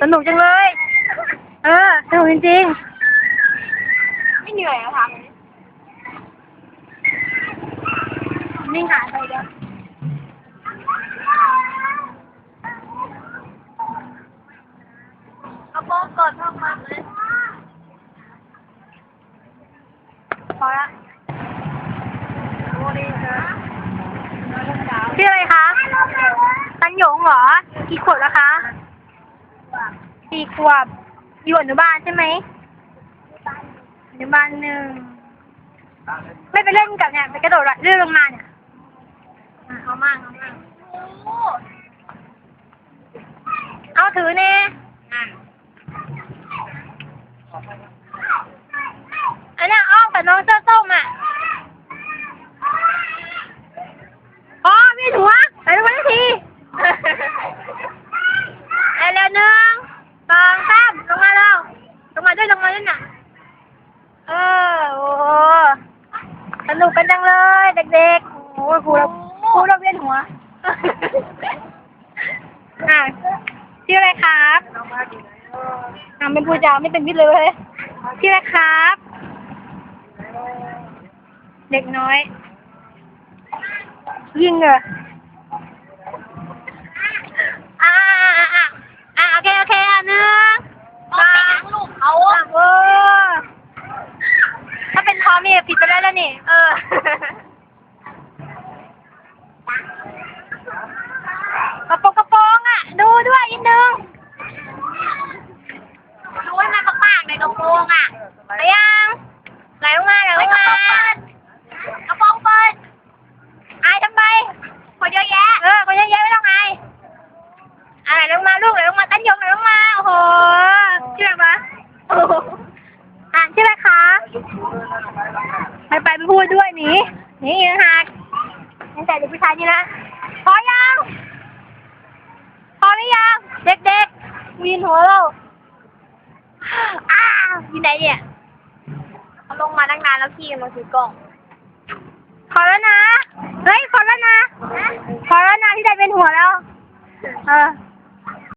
สนุกจังเลย เออ สนุกจริงไม่เหนื่อยอะค่ะๆนิ่งหายไปเดี๋ยวเอาโป๊กกดเข้ามาเลยพอละโอ้ดีนะน้องสาวชื่ออะไรคะ ตันหยงเหรอ กี่ขวบแล้วคะ สี่ขวบอยู่อนุบาลใช่ไหมอนุบาลหนึ่งไม่ไปเล่นกับเนี่ยไปกระโดดเรื่องลงมาเนี่ยอะเอามากเอามากเอาถือเน่นั่นอันนี้อ้อมกับน้องเสื้อส้มอะอ๋อมีหัวไปดูกันทีเร็วๆหนึ่งสองสามลงมาแล้วลงมาด้วยลงมาด้วยน่ะ เออ โอ้ส นุกกันจังเลยเด็กๆโอ้ยครูเราครูเราเวียนหัวอะชื่ออะไรครับน้องมาดีไหนเอออะเป็นผู้จาไม่เป็นมิตรเลยชื่ออะไรครับ เด็กน้อย ยิงเหรออ่าอ่าอ่าอ่าโอเค โอเคอะหนึ่ง เอาไปล้างลูกเขา สามเออถ้าเป็นทอมนี่ผิดไปแล้วแล้วนี่ เออ กระโปรงกระโปรงอะ ดูด้วยนิดนึง ดูให้มันมา กๆในกระโปรงอะไหลยังไหลลงมาไหลลงมากระโปรงเปิดอายทำไมคนเยอะแยะเออคนเยอะแยะไม่ต้องอายอะไหลลงมาลูกไหลลงมาตั้นยงไหลลงมาโอ้โหชื่ออะไรวะโอ้โหอ่านชื่ออะไรคะไปไปไปพูดด้วยหนีหนีอีกต่างหากยังแต่เด็กผู้ชายนี่นะพอยังพอหรือยังเด็กๆวีนหัวเราอ้าวอยู่ไหนเนี่ยเขาลงมาตั้งนานแล้วพี่มาถือกล่องพอแล้วนะ เฮ้ยพอแล้วนะพอแล้วนะที่ได้เป็นหัวแล้ว เออ